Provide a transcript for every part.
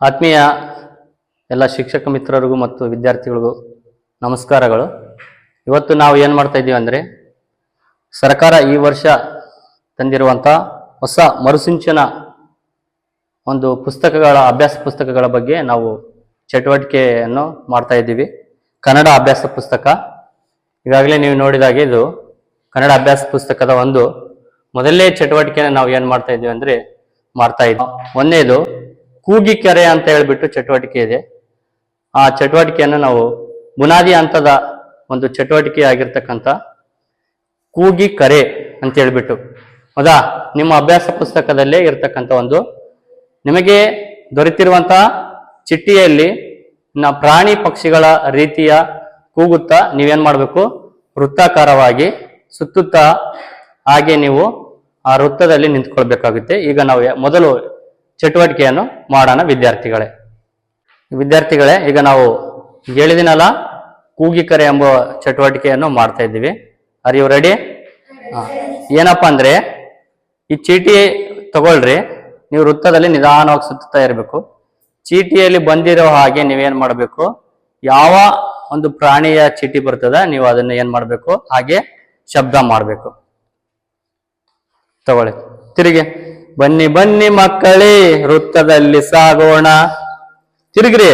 ಆತ್ಮೀಯ ಎಲ್ಲ ಶಿಕ್ಷಕ ಮಿತ್ರರಿಗೂ ಮತ್ತು ವಿದ್ಯಾರ್ಥಿಗಳಿಗೂ ನಮಸ್ಕಾರಗಳು. ಇವತ್ತು ನಾವು ಏನು ಮಾಡ್ತಾ ಇದ್ದೀವಿ ಅಂದರೆ ಸರ್ಕಾರ ಈ ವರ್ಷ ತಂದಿರುವಂಥ ಹೊಸ ಮರುಸಿಂಚನ ಒಂದು ಪುಸ್ತಕಗಳ, ಅಭ್ಯಾಸ ಪುಸ್ತಕಗಳ ಬಗ್ಗೆ ನಾವು ಚಟುವಟಿಕೆಯನ್ನು ಮಾಡ್ತಾ ಇದ್ದೀವಿ. ಕನ್ನಡ ಅಭ್ಯಾಸ ಪುಸ್ತಕ. ಈಗಾಗಲೇ ನೀವು ನೋಡಿದಾಗೆ ಇದು ಕನ್ನಡ ಅಭ್ಯಾಸ ಪುಸ್ತಕದ ಒಂದು ಮೊದಲನೇ ಚಟುವಟಿಕೆನ ನಾವು ಏನು ಮಾಡ್ತಾ ಇದ್ದೀವಿ ಅಂದರೆ ಮಾಡ್ತಾ ಇದ್ದೀವಿ ಒಂದನೇದು ಕೂಗಿಕೆರೆ ಅಂತ ಹೇಳ್ಬಿಟ್ಟು ಚಟುವಟಿಕೆ ಇದೆ. ಆ ಚಟುವಟಿಕೆಯನ್ನು ನಾವು ಬುನಾದಿ ಹಂತದ ಒಂದು ಚಟುವಟಿಕೆ ಆಗಿರ್ತಕ್ಕಂಥ ಕೂಗಿ ಕರೆ ಅಂತ ಹೇಳ್ಬಿಟ್ಟು, ಹೌದಾ? ನಿಮ್ಮ ಅಭ್ಯಾಸ ಪುಸ್ತಕದಲ್ಲೇ ಇರತಕ್ಕಂಥ ಒಂದು ನಿಮಗೆ ದೊರೆತಿರುವಂಥ ಚಿಟ್ಟಿಯಲ್ಲಿ ನ ಪ್ರಾಣಿ ಪಕ್ಷಿಗಳ ರೀತಿಯ ಕೂಗುತ್ತಾ ನೀವೇನ್ ಮಾಡಬೇಕು? ವೃತ್ತಾಕಾರವಾಗಿ ಸುತ್ತುತ್ತಾ ಹಾಗೆ ನೀವು ಆ ವೃತ್ತದಲ್ಲಿ ನಿಂತ್ಕೊಳ್ಬೇಕಾಗುತ್ತೆ. ಈಗ ನಾವು ಮೊದಲು ಚಟುವಟಿಕೆಯನ್ನು ಮಾಡೋಣ ವಿದ್ಯಾರ್ಥಿಗಳೇ. ವಿದ್ಯಾರ್ಥಿಗಳೇ, ಈಗ ನಾವು ಹೇಳಿದಿನಲ್ಲ ಕೂಗಿಕರೆ ಎಂಬ ಚಟುವಟಿಕೆಯನ್ನು ಮಾಡ್ತಾ ಇದ್ದೀವಿ. ಆರ್ ರೆಡಿ ಏನಪ್ಪ ಅಂದರೆ, ಈ ಚೀಟಿ ತಗೊಳ್ರಿ, ನೀವು ವೃತ್ತದಲ್ಲಿ ನಿಧಾನವಾಗಿ ಸುತ್ತಾ ಇರಬೇಕು. ಚೀಟಿಯಲ್ಲಿ ಬಂದಿರೋ ಹಾಗೆ ನೀವೇನು ಮಾಡಬೇಕು, ಯಾವ ಒಂದು ಪ್ರಾಣಿಯ ಚೀಟಿ ಬರ್ತದ, ನೀವು ಅದನ್ನ ಏನು ಮಾಡಬೇಕು, ಹಾಗೆ ಶಬ್ದ ಮಾಡಬೇಕು. ತಗೊಳ್ಳಿ. ತಿರುಗಿ. ಬನ್ನಿ ಬನ್ನಿ ಮಕ್ಕಳೇ, ವೃತ್ತದಲ್ಲಿ ಸಾಗೋಣ. ತಿರುಗ್ರಿ.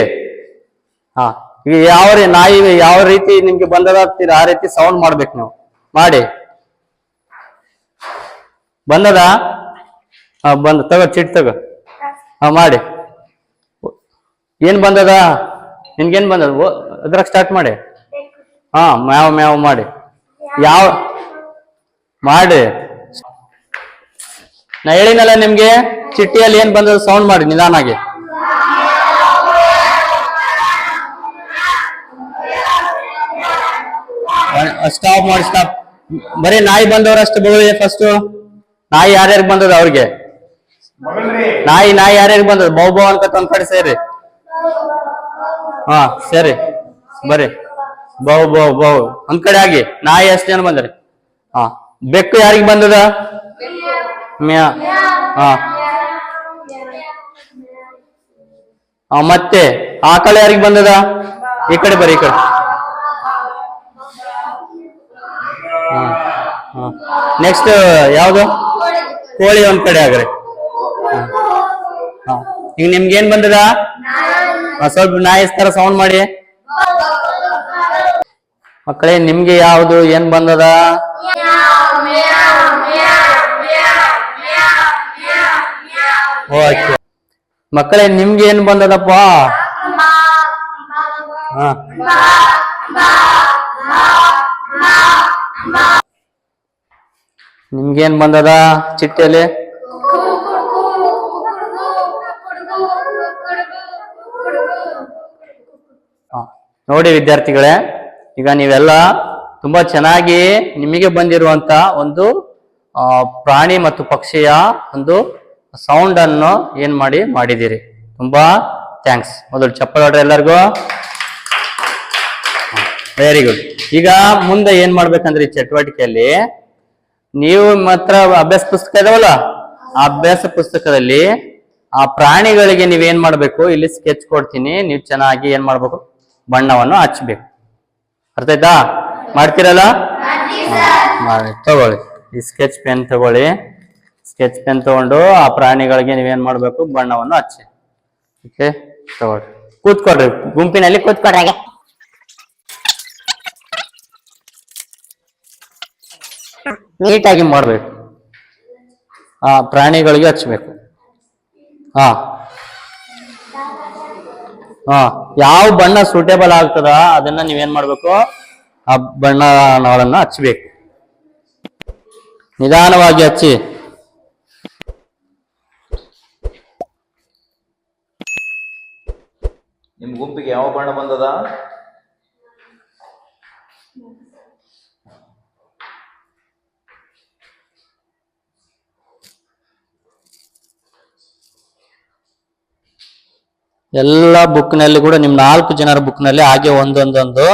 ಹಾ, ಈಗ ಯಾವ ನಾಯಿ ಯಾವ ರೀತಿ ನಿಮ್ಗೆ ಬಂದದ ಆ ರೀತಿ ಸೌಂಡ್ ಮಾಡ್ಬೇಕು ನೀವು. ಮಾಡಿ. ಬಂದದ? ಹಾ, ಬಂದ, ತಗೋ, ಚಿಟ್ ತಗೋ. ಹಾ, ಮಾಡಿ. ಏನ್ ಬಂದದ? ನಿನ್ಗೇನ್ ಬಂದದ? ಅದ್ರಾಗ ಸ್ಟಾರ್ಟ್ ಮಾಡಿ. ಹಾ, ಮ್ಯಾವ್ ಮ್ಯಾವ್ ಮಾಡಿ. ಯಾವ ಮಾಡಿ. ನಾ ಹೇಳಿನಲ್ಲ ನಿಮ್ಗೆ, ಚಿಟ್ಟಿಯಲ್ಲಿ ಏನ್ ಬಂದದ ಸೌಂಡ್ ಮಾಡಿ ನಿಧಾನಾಗಿ ಸ್ಟಾಪ್ ಮಾಡಿ ಸ್ಟಾಪ್ ಬರೀ ನಾಯಿ ಬಂದವ್ರ ಅಷ್ಟು ಬಳಿ ಫಸ್ಟ್ ನಾಯಿ ಯಾರ್ಯಾರಿಗೆ ಬಂದದ ಅವ್ರಿಗೆ? ನಾಯಿ ನಾಯಿ ಯಾರ್ಯಾರಿಗೆ ಬಂದದ ಬೌ ಅಂತ ಒಂದ್ ಕಡೆ ಸೇರಿ. ಹಾ, ಸರಿ. ಬರ್ರಿ ಬೌ ಬೌ ಬೌ. ಒಂದ್ ಕಡೆ ಆಗಿ. ನಾಯಿ ಎಷ್ಟು ಜನ ಬಂದ್ರಿ. ಹಾ, ಬೆಕ್ಕು ಯಾರಿಗೆ ಬಂದದ? ಮ್ಯಾ. ಹಾ. ಮತ್ತೆ ಆಕಳ ಯಾರಿಗೆ ಬಂದದ? ಈ ಕಡೆ ಬರ್ರಿ ಈ ಕಡೆ. ನೆಕ್ಸ್ಟ್ ಯಾವುದು? ಕೋಳಿ ಒಂದ್ ಕಡೆ ಆಗ್ರಿ. ಈಗ ನಿಮ್ಗೆ ಏನ್ ಬಂದದ? ಸ್ವಲ್ಪ ನಾಯಿ ತರ ಸೌಂಡ್ ಮಾಡಿ. ಮಕ್ಕಳೇ, ನಿಮ್ಗೆ ಯಾವುದು, ಏನ್ ಬಂದದ? ಓಕೆ. ಮಕ್ಕಳೇ, ನಿಮ್ಗೆ ಏನ್ ಬಂದದಪ್ಪ? ಹಾ. ನಿಮ್ಗೇನ್ ಬಂದದ ಚಿಟ್ಟೆಯಲ್ಲಿ. ನೋಡಿ ವಿದ್ಯಾರ್ಥಿಗಳೇ, ಈಗ ನೀವೆಲ್ಲ ತುಂಬಾ ಚೆನ್ನಾಗಿ ನಿಮಗೆ ಬಂದಿರುವಂತ ಒಂದು ಪ್ರಾಣಿ ಮತ್ತು ಪಕ್ಷಿಯ ಒಂದು ಸೌಂಡ್ ಅನ್ನು ಏನ್ ಮಾಡಿ ಮಾಡಿದಿರಿ ತುಂಬಾ ಥ್ಯಾಂಕ್ಸ್ ಮೊದಲು ಚಪ್ಪಲ್ ಹೊಡ್ರಿ ಎಲ್ಲರಿಗೂ. ವೆರಿ ಗುಡ್ ಈಗ ಮುಂದೆ ಏನ್ ಮಾಡ್ಬೇಕಂದ್ರೆ ಈ ಚಟುವಟಿಕೆಯಲ್ಲಿ? ನೀವು ಮಾತ್ರ ಅಭ್ಯಾಸ ಪುಸ್ತಕ ಇದಾವಲ್ಲ? ಆ ಅಭ್ಯಾಸ ಪುಸ್ತಕದಲ್ಲಿ ಆ ಪ್ರಾಣಿಗಳಿಗೆ ನೀವೇನ್ ಮಾಡ್ಬೇಕು? ಇಲ್ಲಿ ಸ್ಕೆಚ್ ಕೊಡ್ತೀನಿ. ನೀವು ಚೆನ್ನಾಗಿ ಏನ್ ಮಾಡ್ಬೇಕು? ಬಣ್ಣವನ್ನು ಹಚ್ಬೇಕು. ಅರ್ಥ ಆಯ್ತಾ? ಮಾಡ್ತೀರಲ್ಲ? ತಗೊಳ್ಳಿ. ಈ ಸ್ಕೆಚ್ ಪೆನ್ ತಗೊಳ್ಳಿ. ಸ್ಕೆಚ್ ಪೆನ್ ತಗೊಂಡು ಆ ಪ್ರಾಣಿಗಳಿಗೆ ನೀವೇನ್ ಮಾಡ್ಬೇಕು? ಬಣ್ಣವನ್ನು ಹಚ್ಚಿ. ಓಕೆ ತಗೊಳ್ರಿ ಕೂತ್ಕೊಡ್ರಿ ಗುಂಪಿನಲ್ಲಿ ಕೂತ್ಕೊಡ್ರಿ ನೀಟಾಗಿ ಮಾಡ್ಬೇಕು. ಆ ಪ್ರಾಣಿಗಳಿಗೆ ಹಚ್ಬೇಕು. ಹಾ. ಹಾ. ಯಾವ ಬಣ್ಣ ಸೂಟೇಬಲ್ ಆಗ್ತದ? ಅದನ್ನ ನೀವೇನ್ ಮಾಡ್ಬೇಕು? ಆ ಬಣ್ಣಗಳನ್ನ ಹಚ್ಬೇಕು. ನಿಧಾನವಾಗಿ ಹಚ್ಚಿ. ನಿಮ್ ಗುಂಪಿಗೆ ಯಾವ ಬಣ್ಣ ಬಂದದ? ಎಲ್ಲ ಬುಕ್ನಲ್ಲಿ ಕೂಡ ನಿಮ್ ನಾಲ್ಕು ಜನರ ಬುಕ್ನಲ್ಲಿ ಹಾಗೆ ಒಂದೊಂದೊಂದು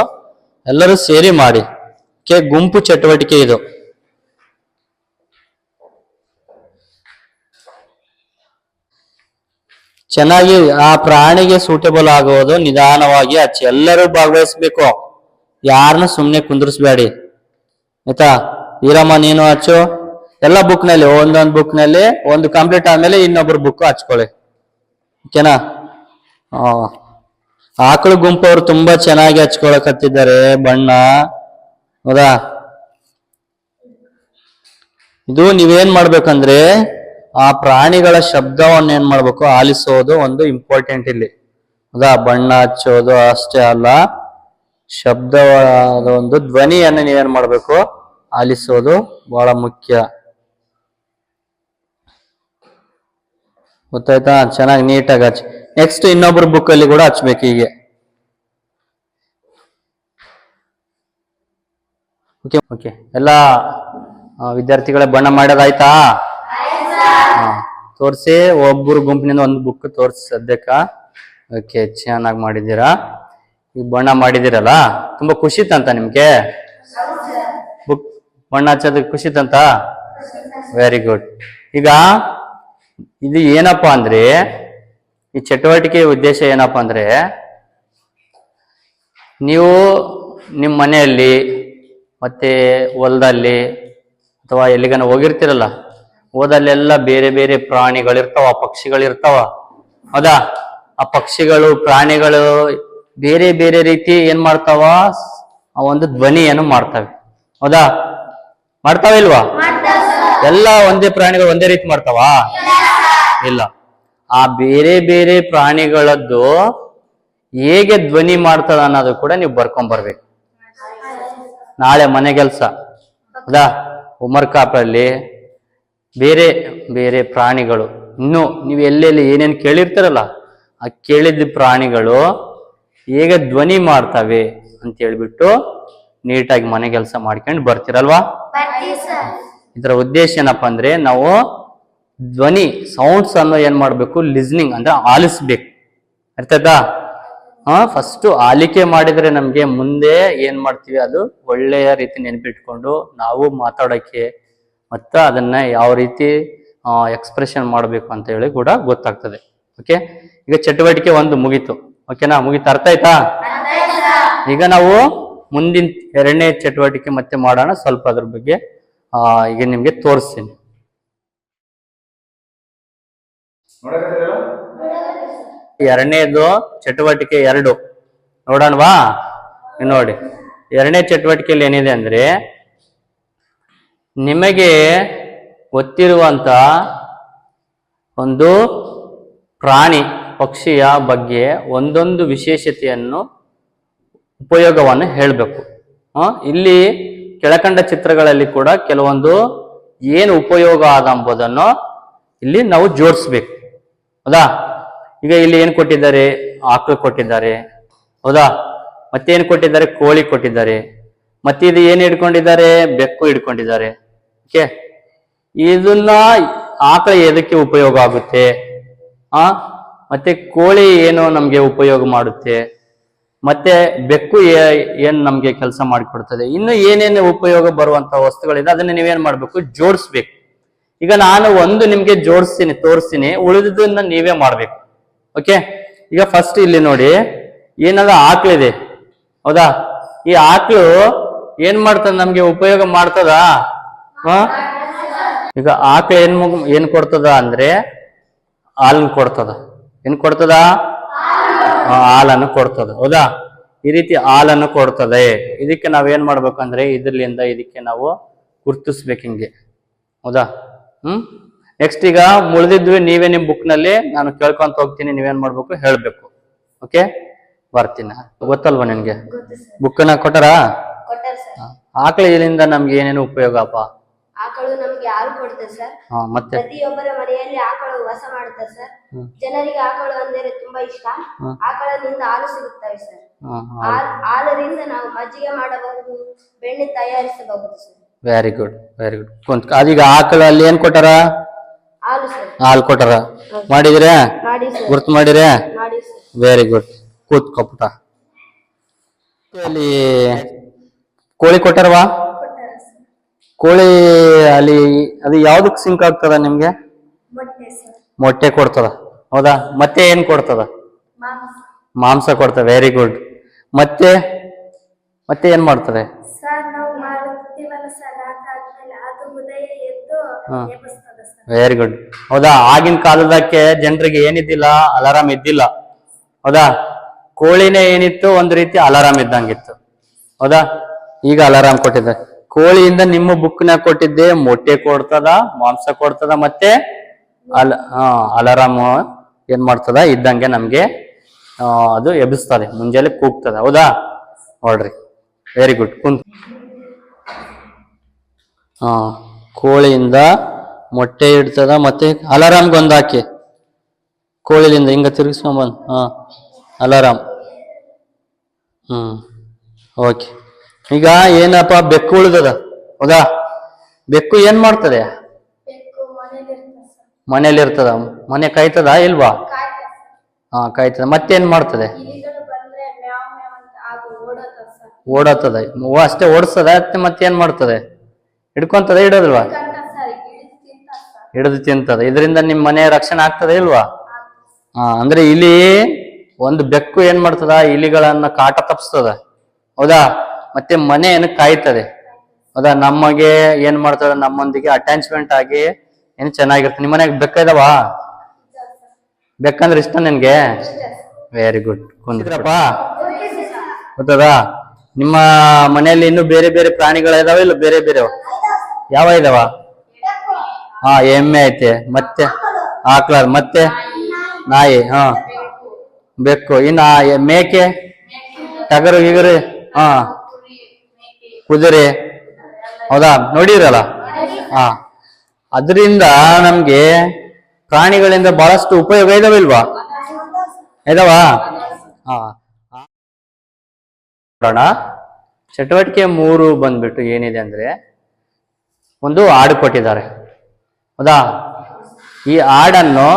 ಎಲ್ಲರೂ ಸೇರಿ ಮಾಡಿ. ಕೆ ಗುಂಪು ಚಟುವಟಿಕೆ ಇದು. ಚೆನ್ನಾಗಿ ಆ ಪ್ರಾಣಿಗೆ ಸೂಟೇಬಲ್ ಆಗೋದು ನಿಧಾನವಾಗಿ ಹಚ್ಚಿ ಎಲ್ಲರೂ ಭಾಗವಹಿಸ್ಬೇಕು. ಯಾರನ್ನ ಸುಮ್ಮನೆ ಕುಂದ್ರಿಸ್ಬೇಡಿ. ಆಯ್ತಾ? ಈರಮ್ಮ, ನೀನು ಹಚ್ಚು. ಎಲ್ಲ ಬುಕ್ನಲ್ಲಿ ನಲ್ಲಿ, ಒಂದೊಂದು ಬುಕ್ನಲ್ಲಿ ನಲ್ಲಿ, ಒಂದು ಕಂಪ್ಲೀಟ್ ಆದ್ಮೇಲೆ ಇನ್ನೊಬ್ರು ಬುಕ್ ಹಚ್ಕೊಳ್ಳಿ. ಓಕೆನಾ? ಆಕಳು ಗುಂಪವ್ರು ತುಂಬಾ ಚೆನ್ನಾಗಿ ಹಚ್ಕೊಳಕತ್ತಿದ್ದಾರೆ, ಬಣ್ಣ. ಹೌದಾ? ಇದು ನೀವೇನ್ ಮಾಡ್ಬೇಕಂದ್ರೆ ಆ ಪ್ರಾಣಿಗಳ ಶಬ್ದವನ್ನು ಏನ್ ಮಾಡ್ಬೇಕು? ಆಲಿಸೋದು ಒಂದು ಇಂಪಾರ್ಟೆಂಟ್ ಇಲ್ಲಿ. ಹೌದಾ ಬಣ್ಣ ಹಚ್ಚೋದು ಅಷ್ಟೇ ಅಲ್ಲ, ಶಬ್ದವಾದ ಒಂದು ಧ್ವನಿಯನ್ನು ನೀವೇನ್ ಮಾಡ್ಬೇಕು? ಆಲಿಸೋದು ಬಹಳ ಮುಖ್ಯ. ಗೊತ್ತಾಯ್ತಾ? ಚೆನ್ನಾಗಿ ನೀಟಾಗಿ ಹಚ್ಚಿ. ನೆಕ್ಸ್ಟ್ ಇನ್ನೊಬ್ರು ಬುಕ್ ಅಲ್ಲಿ ಕೂಡ ಹಚ್ಬೇಕು ಹೀಗೆ. ಓಕೆ ಓಕೆ ಎಲ್ಲ ವಿದ್ಯಾರ್ಥಿಗಳ ಬಣ್ಣ ಮಾಡೋದಾಯ್ತಾ? ತೋರಿಸಿ ಒಬ್ಬರು ಗುಂಪಿನಿಂದ ಒಂದು ಬುಕ್ ತೋರಿಸಿ ಸದ್ಯಕ್ಕ. ಓಕೆ ಚೆನ್ನಾಗಿ ಮಾಡಿದ್ದೀರಾ? ಈ ಬಣ್ಣ ಮಾಡಿದ್ದೀರಲ್ಲ? ತುಂಬಾ ಖುಷಿ ತಂತ ನಿಮಗೆ? ಬುಕ್ ಬಣ್ಣ ಹಚ್ಚೋದಕ್ಕೆ ಖುಷಿ ತಂತ? ವೆರಿ ಗುಡ್ ಈಗ ಇದು ಏನಪ್ಪ ಅಂದ್ರೆ, ಈ ಚಟುವಟಿಕೆ ಉದ್ದೇಶ ಏನಪ್ಪ ಅಂದ್ರೆ, ನೀವು ನಿಮ್ಮ ಮನೆಯಲ್ಲಿ ಮತ್ತೆ ಹೊಲದಲ್ಲಿ ಅಥವಾ ಎಲ್ಲಿಗಾನ ಹೋಗಿರ್ತೀರಲ್ಲ ಹೋದಲ್ಲೆಲ್ಲ ಬೇರೆ ಬೇರೆ ಪ್ರಾಣಿಗಳಿರ್ತಾವ, ಪಕ್ಷಿಗಳಿರ್ತಾವ. ಹೌದಾ ಆ ಪಕ್ಷಿಗಳು, ಪ್ರಾಣಿಗಳು ಬೇರೆ ಬೇರೆ ರೀತಿ ಏನ್ ಮಾಡ್ತಾವ? ಒಂದು ಧ್ವನಿಯನ್ನು ಮಾಡ್ತವೆ. ಹೌದಾ ಮಾಡ್ತಾವ ಇಲ್ವಾ? ಎಲ್ಲ ಒಂದೇ ಪ್ರಾಣಿಗಳು ಒಂದೇ ರೀತಿ ಮಾಡ್ತಾವ? ಇಲ್ಲ. ಆ ಬೇರೆ ಬೇರೆ ಪ್ರಾಣಿಗಳದ್ದು ಹೇಗೆ ಧ್ವನಿ ಮಾಡ್ತದ ಅನ್ನೋದು ಕೂಡ ನೀವು ಬರ್ಕೊಂಡ್ ಬರ್ಬೇಕು ನಾಳೆ ಮನೆ ಕೆಲಸ. ಹೌದಾ ಉಮರ್ ಕಾಪಲ್ಲಿ ಬೇರೆ ಬೇರೆ ಪ್ರಾಣಿಗಳು. ಇನ್ನು ನೀವು ಎಲ್ಲೆಲ್ಲಿ ಏನೇನು ಕೇಳಿರ್ತಾರಲ್ಲ ಆ ಕೇಳಿದ ಪ್ರಾಣಿಗಳು ಹೇಗೆ ಧ್ವನಿ ಮಾಡ್ತವೆ ಅಂತ ಹೇಳ್ಬಿಟ್ಟು ನೀಟಾಗಿ ಮನೆ ಕೆಲಸ ಮಾಡ್ಕೊಂಡು ಬರ್ತಿರಲ್ವಾ? ಇದರ ಉದ್ದೇಶ ಏನಪ್ಪ ಅಂದ್ರೆ ನಾವು ಧ್ವನಿ ಸೌಂಡ್ಸ್ ಅನ್ನು ಏನ್ ಮಾಡ್ಬೇಕು? ಲಿಸ್ನಿಂಗ್ ಅಂದ್ರೆ ಆಲಿಸ್ಬೇಕು. ಅರ್ಥ ಆಯ್ತಾ? ಹಾ ಫಸ್ಟ್ ಆಲಿಕೆ ಮಾಡಿದ್ರೆ ನಮ್ಗೆ ಮುಂದೆ ಏನ್ ಮಾಡ್ತೀವಿ? ಅದು ಒಳ್ಳೆಯ ರೀತಿ ನೆನಪಿಟ್ಕೊಂಡು ನಾವು ಮಾತಾಡೋಕ್ಕೆ ಮತ್ತ ಅದನ್ನ ಯಾವ ರೀತಿ ಎಕ್ಸ್ಪ್ರೆಷನ್ ಮಾಡಬೇಕು ಅಂತ ಹೇಳಿ ಕೂಡ ಗೊತ್ತಾಗ್ತದೆ. ಓಕೆ ಈಗ ಚಟುವಟಿಕೆ ಒಂದು ಮುಗೀತು. ಓಕೆನಾ ಮುಗೀತು. ಅರ್ಥ ಆಯ್ತಾ? ಈಗ ನಾವು ಮುಂದಿನ ಎರಡನೇ ಚಟುವಟಿಕೆ ಮತ್ತೆ ಮಾಡೋಣ. ಸ್ವಲ್ಪ ಅದ್ರ ಬಗ್ಗೆ ಆ, ಈಗ ನಿಮ್ಗೆ ತೋರಿಸ್ತೀನಿ. ಎರಡನೇದು ಚಟುವಟಿಕೆ ಎರಡು. ನೋಡೋಣವಾ? ನೋಡಿ. ಎರಡನೇ ಚಟುವಟಿಕೆಯಲ್ಲಿ ಏನಿದೆ ಅಂದ್ರೆ ನಿಮಗೆ ಗೊತ್ತಿರುವಂತ ಒಂದು ಪ್ರಾಣಿ ಪಕ್ಷಿಯ ಬಗ್ಗೆ ಒಂದೊಂದು ವಿಶೇಷತೆಯನ್ನು ಉಪಯೋಗವನ್ನು ಹೇಳಬೇಕು. ಇಲ್ಲಿ ಕೆಳಕಂಡ ಚಿತ್ರಗಳಲ್ಲಿ ಕೂಡ ಕೆಲವೊಂದು ಏನು ಉಪಯೋಗ ಆದ ಎಂಬುದನ್ನು ಇಲ್ಲಿ ನಾವು ಜೋಡಿಸ್ಬೇಕು. ಹೌದಾ? ಈಗ ಇಲ್ಲಿ ಏನು ಕೊಟ್ಟಿದ್ದಾರೆ? ಆಕಳು ಕೊಟ್ಟಿದ್ದಾರೆ. ಹೌದಾ? ಮತ್ತೇನು ಕೊಟ್ಟಿದ್ದಾರೆ? ಕೋಳಿ ಕೊಟ್ಟಿದ್ದಾರೆ. ಮತ್ತೆ ಇದು ಏನು ಹಿಡ್ಕೊಂಡಿದ್ದಾರೆ? ಬೆಕ್ಕು ಹಿಡ್ಕೊಂಡಿದ್ದಾರೆ. ಓಕೆ? ಇದನ್ನ ಆಕಳ ಎದಕ್ಕೆ ಉಪಯೋಗ ಆಗುತ್ತೆ? ಆ? ಮತ್ತೆ ಕೋಳಿ ಏನು ನಮ್ಗೆ ಉಪಯೋಗ ಮಾಡುತ್ತೆ? ಮತ್ತೆ ಬೆಕ್ಕು ಏನ್ ನಮ್ಗೆ ಕೆಲಸ ಮಾಡಿಕೊಡ್ತದೆ? ಇನ್ನು ಏನೇನು ಉಪಯೋಗ ಬರುವಂತ ವಸ್ತುಗಳಿದೆ, ಅದನ್ನ ನೀವೇನ್ ಮಾಡ್ಬೇಕು? ಜೋಡಿಸ್ಬೇಕು. ಈಗ ನಾನು ಒಂದು ನಿಮ್ಗೆ ಜೋಡಿಸ್ತೀನಿ, ತೋರಿಸ್ತೀನಿ, ಉಳಿದದನ್ನ ನೀವೇ ಮಾಡ್ಬೇಕು. ಓಕೆ? ಈಗ ಫಸ್ಟ್ ಇಲ್ಲಿ ನೋಡಿ ಏನಾದ ಆಕಳಿದೆ ಹೌದಾ? ಈ ಆಕಳು ಏನ್ ಮಾಡ್ತದ, ನಮ್ಗೆ ಉಪಯೋಗ ಮಾಡ್ತದ? ಈಗ ಆಕೆ ಏನ್ ಮಗು- ಏನ್ ಕೊಡ್ತದ ಅಂದ್ರೆ ಹಾಲನ್ನು ಕೊಡ್ತದ. ಏನ್ ಕೊಡ್ತದ? ಹಾಲನ್ನು ಕೊಡ್ತದ. ಹೌದಾ? ಈ ರೀತಿ ಹಾಲನ್ನು ಕೊಡ್ತದೆ. ಇದಕ್ಕೆ ನಾವೇನ್ ಮಾಡ್ಬೇಕಂದ್ರೆ ಇದ್ರಲಿಂದ ಇದಕ್ಕೆ ನಾವು ಗುರ್ತಿಸ್ಬೇಕು ಹಿಂಗೆ. ಹೌದಾ? ಹ್ಮ್? ನೆಕ್ಸ್ಟ್ ಈಗ ಮುಳಿದಿದ್ವಿ ನೀವೇ ನಿಮ್ ಬುಕ್ನಲ್ಲಿ ನಾನು ಕೇಳ್ಕೊಂತ ಹೋಗ್ತೀನಿ ನೀವೇನ್ ಮಾಡ್ಬೇಕು ಹೇಳ್ಬೇಕು. ಓಕೆ ಬರ್ತೀನಿ. ಗೊತ್ತಲ್ವಾ ನಿನ್ಗೆ? ಬುಕ್ಕನ್ನ ಕೊಟ್ಟಾರಾ? ಕೊಟ್ಟರ ಆಕಳಿಂದ ನಮ್ಗೆ ಏನೇನು ಉಪಯೋಗಪ್ಪ? ಆಕಳು ನಮ್ಗೆ ಯಾರು ಕೊಡ್ತದೆ ಸರ್? ಹಾ ಮತ್ತೆ? ಪ್ರತಿಯೊಬ್ಬರ ಮನೆಯಲ್ಲಿ ಆಕಳು ವಾಸ ಮಾಡ್ತಾರೆ ಸರ್. ಹ್ಮ್. ಜನರಿಗೆ ಆಕಳು ಅಂದರೆ ತುಂಬಾ ಇಷ್ಟ. ಹ್ಮ್. ಆಕಳದಿಂದ ಹಾಲು ಸಿಗುತ್ತವೆ ಸರ್. ಹಾಲ್- ಹಾಲರಿಂದ ನಾವು ಮಜ್ಜಿಗೆ ಮಾಡಬಹುದು ಬೆಣ್ಣೆ ತಯಾರಿಸಬಹುದು sir. Very good very good ಕುಂತ್ ಅದೀಗ ಆಕಳು ಅಲ್ಲಿ ಏನ್ ಕೊಟ್ಟಾರ? ಹಾಲು ಸರ್. ಹಾಲು ಕೊಟ್ಟಾರ? ಮಾಡಿದ್ರೆ? ಮಾಡಿ ಸರ್. ಗುರ್ತು ಮಾಡಿದ್ರೆ? ಮಾಡಿ ಸರ್. ವೆರಿ ಗುಡ್ ಕೂತ್ಕೋ ಪುಟ. ಅಲ್ಲಿ ಕೋಳಿ ಕೊಟ್ಟಾರವಾ? ಕೋಳಿ ಅಲ್ಲಿ ಅದು ಯಾವ್ದಕ್ ಸಿಂಕ್ ಆಗ್ತದ ನಿಮ್ಗೆ? ಮೊಟ್ಟೆ ಕೊಡ್ತದ. ಹೌದಾ? ಮತ್ತೆ ಏನ್ ಕೊಡ್ತದ? ಮಾಂಸ. ಕೊಡ್ತದೆ. ವೆರಿ ಗುಡ್ ಮತ್ತೆ? ಮತ್ತೆ ಏನ್ ಮಾಡ್ತದೆ? ವೆರಿ ಗುಡ್ ಹೌದಾ? ಆಗಿನ ಕಾಲದಕ್ಕೆ ಜನರಿಗೆ ಏನಿದ್ದಿಲ್ಲ ಅಲಾರಾಮ್ ಇದ್ದಿಲ್ಲ. ಹೌದಾ? ಕೋಳಿನೇ ಏನಿತ್ತು ಒಂದ್ ರೀತಿ ಅಲಾರಾಮ್ ಇದ್ದಂಗಿತ್ತು. ಹೌದಾ? ಈಗ ಅಲಾರಾಮ್ ಕೊಟ್ಟಿದೆ. ಕೋಳಿಯಿಂದ ನಿಮ್ಮ ಬುಕ್ನಾಗ ಕೊಟ್ಟಿದ್ದೆ, ಮೊಟ್ಟೆ ಕೊಡ್ತದ, ಮಾಂಸ ಕೊಡ್ತದ, ಮತ್ತೆ ಅಲ ಅಲಾರಾಮ್ ಏನ್ ಮಾಡ್ತದ, ಇದ್ದಂಗೆ ನಮ್ಗೆ ಅದು ಎಬ್ಬಿಸ್ತದೆ, ಮುಂಜಾನೆ ಕೂಗ್ತದ, ಹೌದಾ? ನೋಡ್ರಿ ವೆರಿ ಗುಡ್ ಕುಂತ್ ಕೋಳಿಯಿಂದ ಮೊಟ್ಟೆ ಇಡ್ತದ, ಮತ್ತೆ ಅಲಾರಾಮ್ಗೆ ಒಂದು ಹಾಕಿ. ಕೋಳಿಲಿಂದ ಹಿಂಗ ತಿರುಗಿಸ್ಕೊಂಬಂದು ಹಾ, ಅಲಾರಾಮ್. ಹ್ಮ್ ಓಕೆ ಈಗ ಏನಪ್ಪ ಬೆಕ್ಕು ಉಳಿದದ? ಹೌದಾ? ಬೆಕ್ಕು ಏನ್ ಮಾಡ್ತದೆ? ಮನೇಲಿ ಇರ್ತದೆ ಮನೆ ಕಾಯ್ತದ ಇಲ್ವಾ? ಹಾ ಕಾಯ್ತದ. ಮತ್ತೇನ್ ಮಾಡ್ತದೆ? ಓಡತದ ಓಡತ್ತದ ಅಷ್ಟೇ ಓಡಿಸ್ತದ ಮತ್ತೇನ್ ಮಾಡ್ತದೆ? ಹಿಡ್ಕೊಂತದ ಇಡೋದಿಲ್ವಾ ಹಿಡಿದು ತಿಂತದ ಇದರಿಂದ ನಿಮ್ ಮನೆ ರಕ್ಷಣೆ ಆಗ್ತದೆ ಇಲ್ವಾ? ಹಾ ಅಂದ್ರೆ ಇಲಿ ಒಂದು ಬೆಕ್ಕು ಏನ್ ಮಾಡ್ತದ? ಇಲಿಗಳನ್ನ ಕಾಟ ತಪ್ಪಿಸ್ತದ ಹೌದಾ? ಮತ್ತೆ ಏನು ಕಾಯ್ತದೆ. ಹೌದಾ ನಮಗೆ ಏನ್ ಮಾಡ್ತಾರೆ ನಮ್ಮೊಂದಿಗೆ ಅಟ್ಯಾಚ್ಮೆಂಟ್ ಆಗಿ ಏನು ಚೆನ್ನಾಗಿರ್ತದೆ ನಿಮ್ಮ ಮನೆಗೆ ಬೆಕ್ಕ ಇದಾವ? ಬೆಕ್ಕಂದ್ರೆ ಇಷ್ಟ ನಿನ್ಗೆ? Very good Kundrappa. ಗೊತ್ತದಾ? ನಿಮ್ಮ ಮನೆಯಲ್ಲಿ ಇನ್ನು ಬೇರೆ ಬೇರೆ ಪ್ರಾಣಿಗಳಿದಾವ ಇಲ್ಲ ಬೇರೆ ಬೇರೆ? ಯಾವ ಇದಾವ? ಹಾ, ಎಮ್ಮೆ ಐತೆ. ಮತ್ತೆ ಆಕಳ ಮತ್ತೆ ನಾಯಿ, ಹಾ. ಬೆಕ್ಕು. ಇನ್ನ ಮೇಕೆ? ಟಗರು, ಗಿಗರು? ಹಾ. ಕುದುರೆ ಹೌದಾ? ನೋಡಿರಲ್ಲ ಹಾ. ಅದರಿಂದ ನಮ್ಗೆ ಪ್ರಾಣಿಗಳಿಂದ ಬಹಳಷ್ಟು ಉಪಯೋಗ ಇದಾವಿಲ್ವಾ? ಇದಾವಾ? ಹಾ. ಚಟುವಟಿಕೆ ಮೂರು ಬಂದ್ಬಿಟ್ಟು ಏನಿದೆ ಅಂದ್ರೆ, ಒಂದು ಹಾಡು ಕೊಟ್ಟಿದ್ದಾರೆ. ಹೌದಾ? ಈ ಹಾಡನ್ನು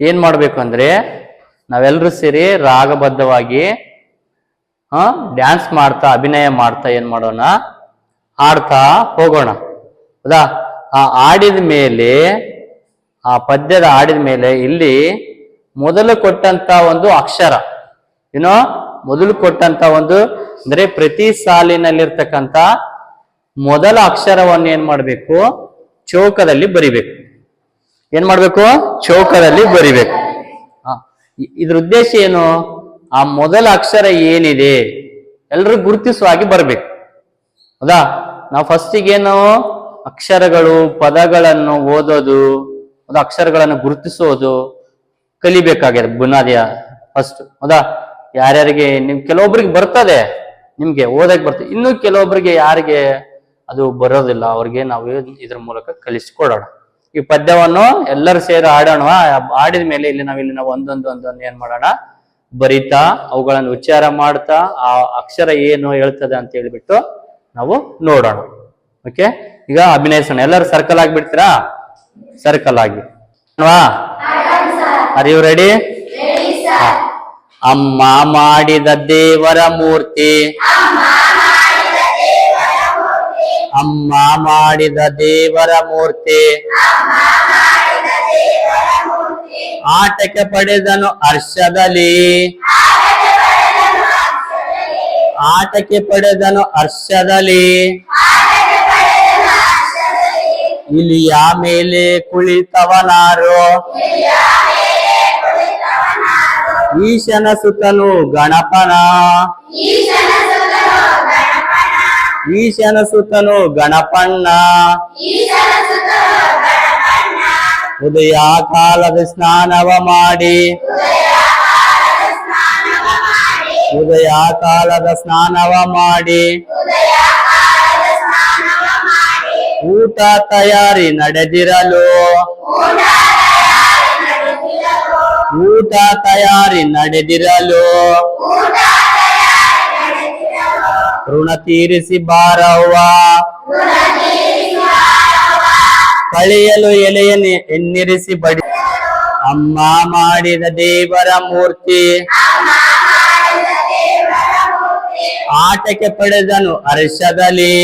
ಏನ್ ಮಾಡ್ಬೇಕು ಅಂದ್ರೆ ನಾವೆಲ್ಲರೂ ಸೇರಿ ರಾಗಬದ್ಧವಾಗಿ ಹಾ? ಡ್ಯಾನ್ಸ್ ಮಾಡ್ತಾ, ಅಭಿನಯ ಮಾಡ್ತಾ ಏನ್ ಮಾಡೋಣ? ಹಾಡ್ತಾ ಹೋಗೋಣ. ಹೌದಾ? ಆ ಆಡಿದ ಮೇಲೆ, ಆ ಪದ್ಯದ ಆಡಿದ ಮೇಲೆ ಇಲ್ಲಿ ಮೊದಲು ಕೊಟ್ಟಂತ ಒಂದು ಅಕ್ಷರ. ಏನೋ ಮೊದಲು ಕೊಟ್ಟಂತ ಒಂದು, ಅಂದ್ರೆ ಪ್ರತಿ ಸಾಲಿನಲ್ಲಿರ್ತಕ್ಕಂಥ ಮೊದಲ ಅಕ್ಷರವನ್ನು ಏನ್ ಮಾಡ್ಬೇಕು? ಚೌಕದಲ್ಲಿ ಬರಿಬೇಕು. ಏನ್ ಮಾಡ್ಬೇಕು? ಚೌಕದಲ್ಲಿ ಬರಿಬೇಕು. ಇದ್ರ ಉದ್ದೇಶ ಏನು? ಆ ಮೊದಲ ಅಕ್ಷರ ಏನಿದೆ ಎಲ್ಲರೂ ಗುರುತಿಸುವ ಹಾಗೆ ಬರ್ಬೇಕು. ಹೌದಾ? ನಾವು ಫಸ್ಟಿಗೆ ಏನು ಅಕ್ಷರಗಳು, ಪದಗಳನ್ನು ಓದೋದು, ಅದು ಅಕ್ಷರಗಳನ್ನು ಗುರುತಿಸೋದು ಕಲಿಬೇಕಾಗಿದೆ ಬುನಾದಿಯ ಫಸ್ಟ್ ಹೌದಾ? ಯಾರ್ಯಾರಿಗೆ, ನಿಮ್ ಕೆಲವೊಬ್ರಿಗೆ ಬರ್ತದೆ, ನಿಮ್ಗೆ ಓದಕ್ ಬರ್ತದೆ ಇನ್ನು ಕೆಲವೊಬ್ರಿಗೆ ಯಾರಿಗೆ ಅದು ಬರೋದಿಲ್ಲ, ಅವ್ರಿಗೆ ನಾವು ಇದ್ರ ಮೂಲಕ ಕಲಿಸ್ಕೊಡೋಣ. ಈ ಪದ್ಯವನ್ನು ಎಲ್ಲರೂ ಸೇರಿ ಆಡೋಣ ಆಡಿದ ಮೇಲೆ ಇಲ್ಲಿ ನಾವು ಇಲ್ಲಿ ನಾವು ಒಂದೊಂದು ಒಂದೊಂದು ಏನ್ ಮಾಡೋಣ? ಬರಿತಾ, ಅವುಗಳನ್ನು ಉಚ್ಚಾರ ಮಾಡ್ತಾ, ಆ ಅಕ್ಷರ ಏನು ಹೇಳ್ತದೆ ಅಂತ ಹೇಳಿಬಿಟ್ಟು ನಾವು ನೋಡೋಣ. ಓಕೆ ಈಗ ಅಭಿನಯಿಸೋಣ ಎಲ್ಲರೂ ಸರ್ಕಲ್ ಆಗಿಬಿಡ್ತೀರಾ? ಸರ್ಕಲ್ ಆಗಿ. ಆರ್ ಯು ರೆಡಿ ಅಮ್ಮ ಮಾಡಿದ ದೇವರ ಮೂರ್ತಿ. ಅಮ್ಮ ಮಾಡಿದ ದೇವರ ಮೂರ್ತಿ. ಆಟಕ್ಕೆ ಪಡೆದನು ಹರ್ಷದಲ್ಲಿ. ಆಟಕ್ಕೆ ಪಡೆದನು ಹರ್ಷದಲ್ಲಿ. ಇಲಿಯ ಮೇಲೆ ಕುಳಿತವನಾರು? ಈಶನ ಸುತನು ಗಣಪನ? ಈಶನ ಸುತನು ಗಣಪಣ್ಣ ಉದಯ ಕಾಲದ ಸ್ನಾನವ ಮಾಡಿ. ಉದಯ ಕಾಲದ ಸ್ನಾನವ ಮಾಡಿ. ಊಟ ತಯಾರಿ ನಡೆದಿರಲು. ಊಟ ತಯಾರಿ ನಡೆದಿರಲು. ಋಣ ತೀರಿಸಿ ಬಾರವ್ವ. ಕಳೆಯಲು ಎಲೆಯನ್ನು ಎನ್ನಿರಿಸಿ ಬಡಿ. ಅಮ್ಮ ಮಾಡಿದ ದೇವರ ಮೂರ್ತಿ. ಆಟಕ್ಕೆ ಪಡೆದನು ಹರ್ಷದಲ್ಲಿ.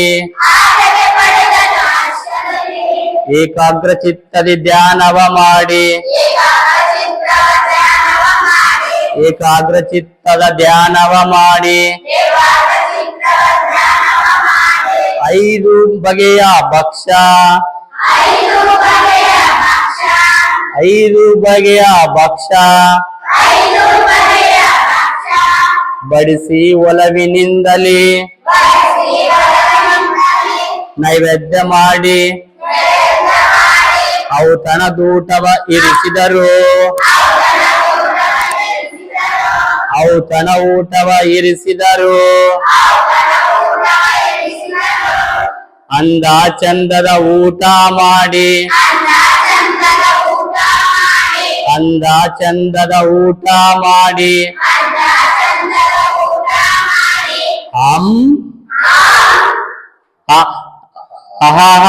ಏಕಾಗ್ರ ಚಿತ್ತದಿ ಧ್ಯಾನವ ಮಾಡಿ. ಏಕಾಗ್ರ ಚಿತ್ತದ ಧ್ಯಾನವ ಮಾಡಿ. ಐದು ಬಗೆಯ ಭಕ್ಷ್ಯ. ಐದು ಬಗೆಯ ಭಕ್ಷ್ಯ. ಬಡಿಸಿ ಒಲವಿನಿಂದಲೇ. ನೈವೇದ್ಯ ಮಾಡಿ. ಔತಣ ದೂಟವ ಇರಿಸಿದರು. ಔತಣ ಊಟವ ಇರಿಸಿದರು. ಅಂದ ಚಂದದ ಊಟ ಮಾಡಿ. ಅಂದ ಚಂದದ ಊಟ ಮಾಡಿ. ಅಂ ಅಹಾಹ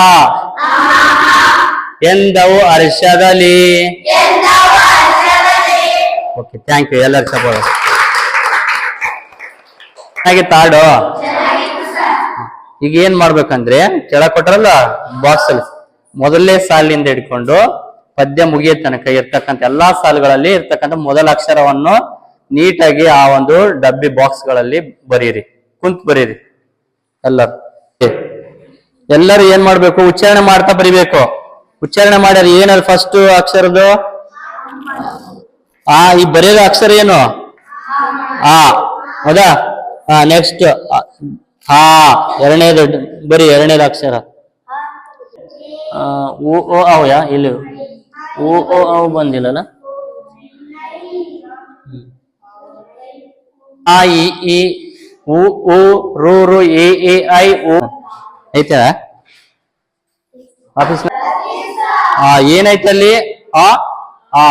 ಎಂದವು ಹರ್ಷದಲ್ಲಿ ಓಕೆ ಥ್ಯಾಂಕ್ ಯು ಎಲ್ಲರೂ ಸಪೋರ್ಟ್. ಹಾಗೆ ಹಾಡು? ಈಗ ಏನ್ ಮಾಡ್ಬೇಕಂದ್ರೆ ಕೆಳ ಕೊಟ್ರಲ್ಲ ಬಾಕ್ಸ್ ಅಲ್ಲಿ ಮೊದಲನೇ ಸಾಲಿನಿಂದ ಹಿಡ್ಕೊಂಡು ಪದ್ಯ ಮುಗಿಯ ತನಕ ಇರ್ತಕ್ಕಂಥ ಎಲ್ಲಾ ಸಾಲುಗಳಲ್ಲಿ ಇರ್ತಕ್ಕಂಥ ಮೊದಲ ಅಕ್ಷರವನ್ನು ನೀಟಾಗಿ ಆ ಒಂದು ಡಬ್ಬಿ ಬಾಕ್ಸ್ಗಳಲ್ಲಿ ಬರೀರಿ, ಕುಂತ್ ಬರೀರಿ. ಎಲ್ಲರೂ. ಎಲ್ಲರೂ ಏನ್ ಮಾಡ್ಬೇಕು? ಉಚ್ಚಾರಣೆ ಮಾಡ್ತಾ ಬರಿಬೇಕು. ಉಚ್ಚಾರಣೆ ಮಾಡ್ಯಾರ ಏನಾರ ಫಸ್ಟ್ ಅಕ್ಷರದು ಆ, ಈ ಬರೆಯೋ ಅಕ್ಷರ ಏನು? ಆ, ಹೌದಾ? ನೆಕ್ಸ್ಟ್ ಹಾ, ಎರಡನೇದು ಬರೀ ಎರಡನೇದು ಅಕ್ಷರ. ಓ ಓ ಅವ ಯಾ, ಇಲ್ಲಿ. ಓ ಓ ಅವು ಬಂದಿಲ್ಲಲ್ಲ. ಆ, ಇ ಇ, ಉ ಓ ರು ಎ ಎ, ಐ ಓ ಐತಾ? ಆಫೀಸ್ ಆ ಏನೈತಲ್ಲಿ ಆ ಆ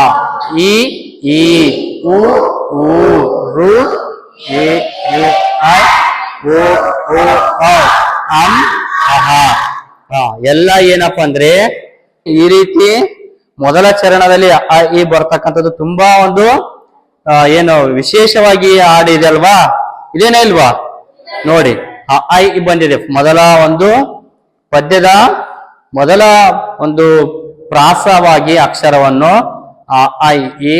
ಇ, ಉ ಉ, ರು, ಎ ಎ, ಐ. ಓ ಓ ಅಂ ಅಹ. ಎಲ್ಲ ಏನಪ್ಪಾ ಅಂದ್ರೆ ಈ ರೀತಿ ಮೊದಲ ಚರಣದಲ್ಲಿ ಅ ಈ ಬರ್ತಕ್ಕಂಥದ್ದು ತುಂಬಾ ಒಂದು ಏನು ವಿಶೇಷವಾಗಿ ಹಾಡಿದೆ ಅಲ್ವಾ? ಇದೇನೇ ಇಲ್ವಾ? ನೋಡಿ ಐ ಬಂದಿದೆ. ಮೊದಲ ಒಂದು ಪದ್ಯದ ಮೊದಲ ಒಂದು ಪ್ರಾಸವಾಗಿ ಅಕ್ಷರವನ್ನು ಆ ಐ ಇ,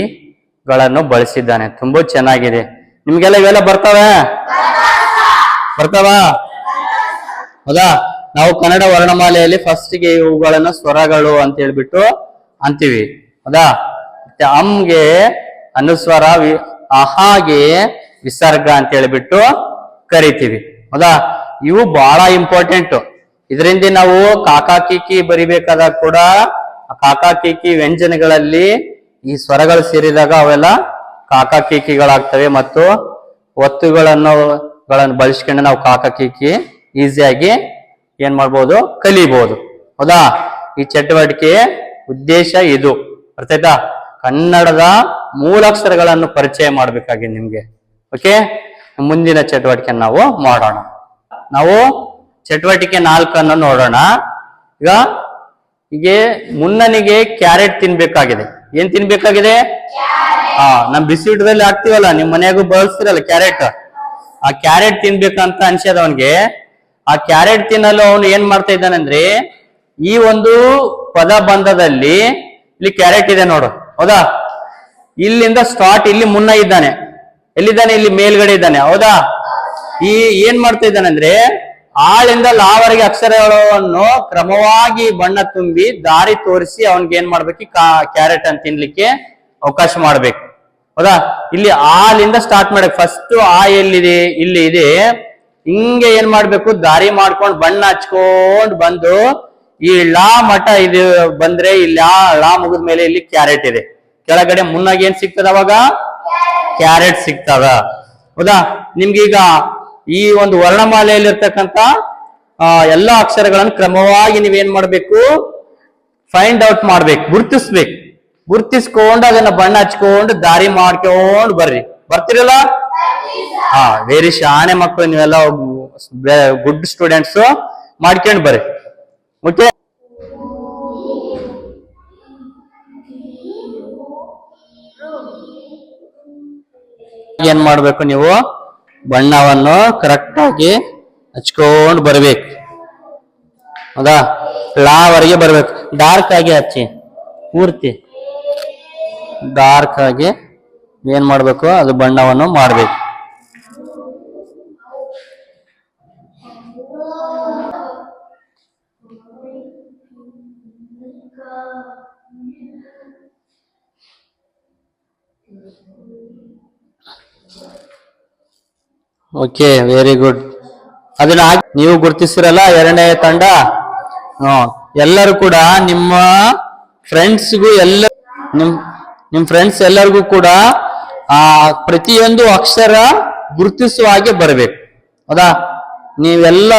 ಗಳನ್ನು ಬಳಸಿದ್ದಾನೆ. ತುಂಬಾ ಚೆನ್ನಾಗಿದೆ. ನಿಮ್ಗೆಲ್ಲ ಇವೆಲ್ಲ ಬರ್ತವೆ? ಬರ್ತಾವ? ಹೌದಾ? ನಾವು ಕನ್ನಡ ವರ್ಣಮಾಲೆಯಲ್ಲಿ ಫಸ್ಟ್ಗೆ ಇವುಗಳನ್ನ ಸ್ವರಗಳು ಅಂತ ಹೇಳ್ಬಿಟ್ಟು ಅಂತೀವಿ. ಹೌದಾ? ಮತ್ತೆ ಅಮ್ಗೆ ಅನುಸ್ವರ ಅಹಾಗೆ ವಿಸರ್ಗ ಅಂತ ಹೇಳ್ಬಿಟ್ಟು ಕರಿತೀವಿ. ಹೌದಾ? ಇವು ಬಹಳ ಇಂಪಾರ್ಟೆಂಟ್ ಇದರಿಂದ ನಾವು ಕಾಕಾ ಕೀಕಿ ಬರಿಬೇಕಾದಾಗ ಕೂಡ ಕಾಕಾ ಕೀಕಿ ವ್ಯಂಜನಗಳಲ್ಲಿ ಈ ಸ್ವರಗಳು ಸೇರಿದಾಗ ಅವೆಲ್ಲ ಕಾಕಾ ಕೀಕಿಗಳಾಗ್ತವೆ ಮತ್ತು ಒತ್ತುಗಳನ್ನು ಗಳನ್ನು ಬಳಸ್ಕೊಂಡು ನಾವು ಕಾಕ ಕೀಕಿ ಈಸಿಯಾಗಿ ಏನ್ ಮಾಡ್ಬೋದು? ಕಲಿಬಹುದು ಹೌದಾ? ಈ ಚಟುವಟಿಕೆ ಉದ್ದೇಶ ಇದು. ಅರ್ಥಾಯ್ತಾ ಕನ್ನಡದ ಮೂಲಾಕ್ಷರಗಳನ್ನು ಪರಿಚಯ ಮಾಡ್ಬೇಕಾಗಿ ನಿಮ್ಗೆ. ಓಕೆ ಮುಂದಿನ ಚಟುವಟಿಕೆ ನಾವು ಮಾಡೋಣ. ನಾವು ಚಟುವಟಿಕೆ ನಾಲ್ಕನ್ನು ನೋಡೋಣ. ಈಗ ಹೀಗೆ ಮುನ್ನನಿಗೆ ಕ್ಯಾರೆಟ್ ತಿನ್ಬೇಕಾಗಿದೆ. ಏನ್ ತಿನ್ಬೇಕಾಗಿದೆ? ಹಾ ನಮ್ ಬಿಸಿ ಊಟದಲ್ಲಿ ಹಾಕ್ತಿವಲ್ಲ ನಿಮ್ ಮನೆಯಾಗೂ ಬಳಸ್ತಿರಲ್ಲ ಕ್ಯಾರೆಟ್? ಆ ಕ್ಯಾರೆಟ್ ತಿನ್ಬೇಕಂತ ಅನ್ಸದ ಅವನ್ಗೆ. ಆ ಕ್ಯಾರೆಟ್ ತಿನ್ನಲು ಅವನು ಏನ್ ಮಾಡ್ತಾ ಇದ್ದಾನಂದ್ರೆ, ಈ ಒಂದು ಪದ ಬಂಧದಲ್ಲಿ ಇಲ್ಲಿ ಕ್ಯಾರೆಟ್ ಇದೆ ನೋಡು. ಹೌದಾ? ಇಲ್ಲಿಂದ ಸ್ಟಾರ್ಟ್, ಇಲ್ಲಿ ಮುನ್ನ ಇದ್ದಾನೆ. ಎಲ್ಲಿದ್ದಾನೆ? ಇಲ್ಲಿ ಮೇಲ್ಗಡೆ ಇದ್ದಾನೆ. ಹೌದಾ? ಈ ಏನ್ ಮಾಡ್ತಾ ಇದ್ದಾನಂದ್ರೆ, ಆಳಿಂದ ಲಾವರಿಗೆ ಅಕ್ಷರಗಳನ್ನು ಕ್ರಮವಾಗಿ ಬಣ್ಣ ತುಂಬಿ ದಾರಿ ತೋರಿಸಿ ಅವನ್ಗೆ ಏನ್ ಮಾಡ್ಬೇಕು? ಕ್ಯಾರೆಟ್ ಅನ್ನು ತಿನ್ಲಿಕ್ಕೆ ಅವಕಾಶ ಮಾಡ್ಬೇಕು. ಹೌದಾ? ಇಲ್ಲಿ ಆಲಿಂದ ಸ್ಟಾರ್ಟ್ ಮಾಡಕ್ ಫಸ್ಟ್ ಆ ಎಲ್ಲಿದೆ, ಇಲ್ಲಿ ಇದೆ. ಹಿಂಗೆ ಏನ್ ಮಾಡ್ಬೇಕು? ದಾರಿ ಮಾಡ್ಕೊಂಡು ಬಣ್ಣ ಹಚ್ಕೊಂಡ್ ಬಂದು ಈ ಲಾ ಮಠ ಇದು ಬಂದ್ರೆ ಇಲ್ಲಿ ಆ ಲಾ ಮುಗಿದ ಮೇಲೆ ಇಲ್ಲಿ ಕ್ಯಾರೆಟ್ ಇದೆ. ಕೆಳಗಡೆ ಮುನ್ನಾಗ ಏನ್ ಸಿಗ್ತದ ಅವಾಗ? ಕ್ಯಾರೆಟ್ ಸಿಗ್ತದ. ಹೌದಾ? ನಿಮ್ಗೀಗ ಈ ಒಂದು ವರ್ಣಮಾಲೆಯಲ್ಲಿ ಇರ್ತಕ್ಕಂತ ಎಲ್ಲಾ ಅಕ್ಷರಗಳನ್ನು ಕ್ರಮವಾಗಿ ನೀವೇನ್ ಮಾಡ್ಬೇಕು? ಫೈಂಡ್ ಔಟ್ ಮಾಡ್ಬೇಕು, ಗುರ್ತಿಸ್ಬೇಕು. ಗುರ್ತಿಸ್ಕೊಂಡು ಅದನ್ನ ಬಣ್ಣ ಹಚ್ಕೊಂಡು ದಾರಿ ಮಾಡ್ಕೊಂಡು ಬರ್ರಿ. ಬರ್ತಿರಲ್ಲ? ಹಾ ವೆರಿ ಶಾಣೆ ಮಕ್ಕಳು ನೀವೆಲ್ಲ ಗುಡ್ ಸ್ಟೂಡೆಂಟ್ಸ್ ಮಾಡ್ಕೊಂಡು ಬರ್ರಿ. ಓಕೆ ಏನ್ ಮಾಡ್ಬೇಕು ನೀವು? ಬಣ್ಣವನ್ನು ಕರೆಕ್ಟ್ ಆಗಿ ಹಚ್ಕೊಂಡು ಬರ್ಬೇಕು. ಹೌದಾ? ಲಾವರೆಗೆ ಬರ್ಬೇಕು. ಡಾರ್ಕ್ ಆಗಿ ಹಚ್ಚಿ. ಪೂರ್ತಿ. ಡಾರ್ಕ್ ಆಗಿ ಏನ್ ಮಾಡ್ಬೇಕು? ಅದು ಬಣ್ಣವನ್ನು ಮಾಡ್ಬೇಕು. ಓಕೆ ವೆರಿ ಗುಡ್ ಅದನ್ನ ನೀವು ಗುರ್ತಿಸಿರಲ್ಲ, ಎರಡನೇ ತಂಡ? ಎಲ್ಲರೂ ಕೂಡ ನಿಮ್ಮ ಫ್ರೆಂಡ್ಸ್ಗೂ ಎಲ್ಲ ನಿಮ್ ನಿಮ್ ಫ್ರೆಂಡ್ಸ್ ಎಲ್ಲರಿಗೂ ಕೂಡ, ಆ, ಪ್ರತಿಯೊಂದು ಅಕ್ಷರ ಗುರುತಿಸುವ ಹಾಗೆ ಬರಬೇಕು. ಹೌದಾ? ನೀವೆಲ್ಲ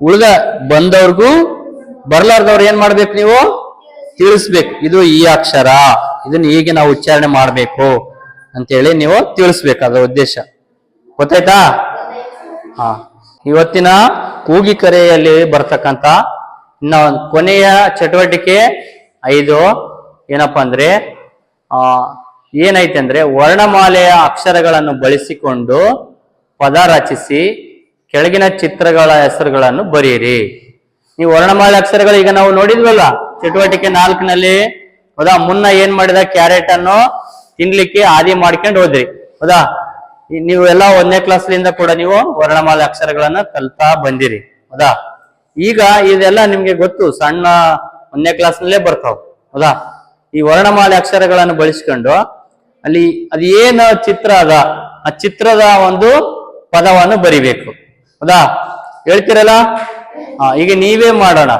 ಉಳಿದ ಬಂದವ್ರಿಗೂ ಬರ್ಲಾರ್ದವ್ರು ಏನ್ ಮಾಡ್ಬೇಕು ನೀವು? ತಿಳಿಸ್ಬೇಕು. ಇದು ಈ ಅಕ್ಷರ. ಇದನ್ನ ಹೀಗೆ ನಾವು ಉಚ್ಚಾರಣೆ ಮಾಡ್ಬೇಕು ಅಂತೇಳಿ ನೀವು ತಿಳಿಸ್ಬೇಕು ಅದರ ಉದ್ದೇಶ. ಗೊತ್ತಾಯ್ತಾ? ಹಾ. ಇವತ್ತಿನ ಕೂಗಿ ಕರೆಯಲ್ಲಿ ಬರ್ತಕ್ಕಂತ ಇನ್ನ ಕೊನೆಯ ಚಟುವಟಿಕೆ ಐದು ಏನಪ್ಪಾ ಅಂದ್ರೆ ಆ ಏನೈತೆ ಅಂದ್ರೆ ವರ್ಣಮಾಲೆಯ ಅಕ್ಷರಗಳನ್ನು ಬಳಸಿಕೊಂಡು ಪದ ರಚಿಸಿ ಕೆಳಗಿನ ಚಿತ್ರಗಳ ಹೆಸರುಗಳನ್ನು ಬರೆಯಿರಿ. ನೀವು ವರ್ಣಮಾಲೆ ಅಕ್ಷರಗಳು ಈಗ ನಾವು ನೋಡಿದ್ವಲ್ಲ, ಚಟುವಟಿಕೆ ನಾಲ್ಕನಲ್ಲಿ ಹೌದಾ? ಮುನ್ನ ಏನ್ ಮಾಡಿದ ಕ್ಯಾರೆಟ್ ಅನ್ನು ತಿನ್ಲಿಕ್ಕೆ ಆದಿ ಮಾಡ್ಕೊಂಡು ಹೋದ್ರಿ. ಹೌದಾ? ನೀವು ಎಲ್ಲ ಒಂದನೇ ಕ್ಲಾಸ್ಲಿಂದ ಕೂಡ ನೀವು ವರ್ಣಮಾಲೆ ಅಕ್ಷರಗಳನ್ನ ಕಲ್ತಾ ಬಂದಿರಿ. ಹೌದಾ? ಈಗ ಇದೆಲ್ಲ ನಿಮ್ಗೆ ಗೊತ್ತು, ಸಣ್ಣ ಒಂದನೇ ಕ್ಲಾಸ್ನಲ್ಲೇ ಬರ್ತಾವ. ಹೌದಾ? ಈ ವರ್ಣಮಾಲೆ ಅಕ್ಷರಗಳನ್ನು ಬಳಸ್ಕೊಂಡು ಅಲ್ಲಿ ಅದು ಏನು ಚಿತ್ರ ಅದ? ಆ ಚಿತ್ರದ ಒಂದು ಪದವನ್ನು ಬರಿಬೇಕು. ಹೌದಾ? ಹೇಳ್ತೀರಲ್ಲ? ಹಾ, ಈಗ ನೀವೇ ಮಾಡೋಣ.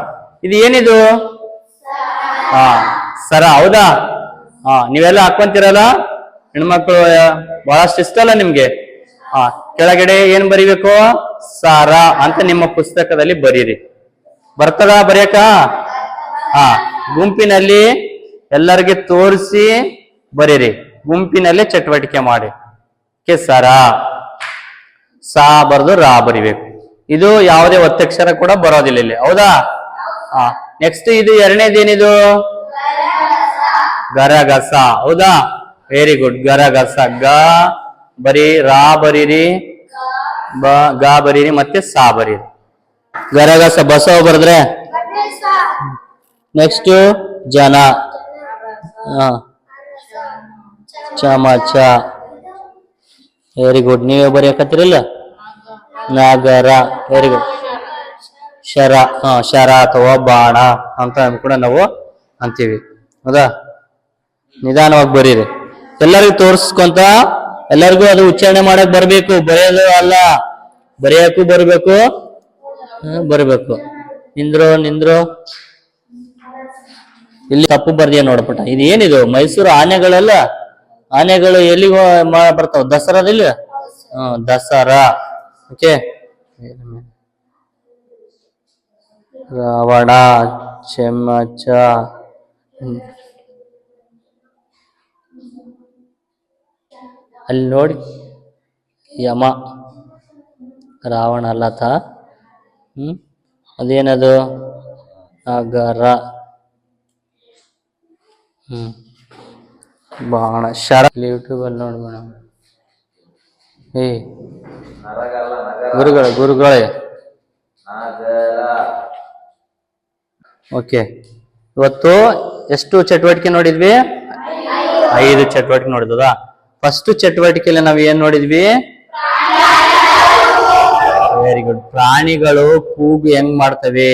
ಇದು ಏನಿದು? ಹಾ, ಸರ, ಹೌದಾ? ಹಾ, ನೀವೆಲ್ಲ ಹಾಕೊಂತೀರಲ್ಲ? ಹೆಣ್ಮಕ್ಳು, ಬಹಳಷ್ಟು ಇಷ್ಟ ಅಲ್ಲ ನಿಮ್ಗೆ? ಹಾ, ಕೆಳಗಡೆ ಏನ್ ಬರಿಬೇಕು? ಸಾರ ಅಂತ ನಿಮ್ಮ ಪುಸ್ತಕದಲ್ಲಿ ಬರೀರಿ. ಬರ್ತದ ಬರೆಯಕ ಹಾ, ಗುಂಪಿನಲ್ಲಿ ಎಲ್ಲರಿಗೆ ತೋರಿಸಿ ಬರೀರಿ. ಗುಂಪಿನಲ್ಲೇ ಚಟುವಟಿಕೆ ಮಾಡಿ. ಕೆಸರ. ಸಾ ಬರೆದು ರಾ ಬರಿಬೇಕು. ಇದು ಯಾವುದೇ ಒತ್ತಕ್ಷರ ಕೂಡ ಬರೋದಿಲ್ಲ ಇಲ್ಲಿ. ಹೌದಾ? ಹಾ ನೆಕ್ಸ್ಟ್ ಇದು ಎರಡನೇದೇನಿದು ಗರಗಸ. ಹೌದಾ? ವೆರಿ ಗುಡ್ ಗರಗಸ. ಗ ಬರೀ ರಾ ಬರೀರಿ ಬ ಗ ಬರೀರಿ ಮತ್ತೆ ಸಾ ಬರೀರಿ. ಗರಗಸ ಬಸವ ಬರೆದ್ರೆ? ನೆಕ್ಸ್ಟ್ ಜನ. ಚಮಚ ವೆರಿ ಗುಡ್ ನೀವೇ ಬರೆಯಕತ್ತೀರಲ್ಲ ನಗರ. ವೆರಿ ಗುಡ್ ಶರ. ಹಾ, ಶರ ಅಥವಾ ಬಾಣ ಅಂತ ಕೂಡ ನಾವು ಅಂತೀವಿ. ಹೌದಾ? ನಿಧಾನವಾಗಿ ಬರೀರಿ. ಎಲ್ಲರಿಗೂ ತೋರಿಸ್ಕೊಂತ ಎಲ್ಲರಿಗೂ ಅದು ಉಚ್ಚಾರಣೆ ಮಾಡಕ್ ಬರಬೇಕು. ಬರೆಯೋದು ಅಲ್ಲ. ಬರೆಯಕ್ಕೂ ಬರಬೇಕು. ಬರಬೇಕು. ನಿಂದ್ರೋ ನಿಂದ್ರು ನಿಂದ್ರು. ಇಲ್ಲಿ ತಪ್ಪು ಬರ್ದಿಯ ನೋಡಪುಟ ಇದು ಏನಿದು? ಮೈಸೂರು ಆನೆಗಳೆಲ್ಲ? ಆನೆಗಳು ಎಲ್ಲಿ ಬರ್ತಾವ? ದಸರಾದಲ್ಲಿ? ಹ್ಮ್ ದಸರಾ. ಓಕೆ. ರಾವಣ ಚೆಮ್ಮಚ. ಅಲ್ಲಿ ನೋಡಿ. ಯಮ. ರಾವಣ ಅಲ್ಲತ ಹ್ಮ್? ಅದೇನದು? ಅಗರ ಹ್ಮ್. ಬಾಣ, ಶರ ಯೂಟ್ಯೂಬಲ್ಲಿ ನೋಡಿ ಮೇಡಮ್ ಏ. ಗುರುಗಳ, ಗುರುಗಳೇ. ಓಕೆ. ಇವತ್ತು ಎಷ್ಟು ಚಟುವಟಿಕೆ ನೋಡಿದ್ವಿ? ಐದು ಚಟುವಟಿಕೆ ನೋಡಿದ್ವಾ ಫಸ್ಟ್ ಚಟುವಟಿಕೆಯಲ್ಲಿ ನಾವು ಏನ್ ನೋಡಿದ್ವಿ? ವೆರಿ ಗುಡ್ ಪ್ರಾಣಿಗಳು ಕೂಗು ಹೆಂಗ್ ಮಾಡ್ತವೆ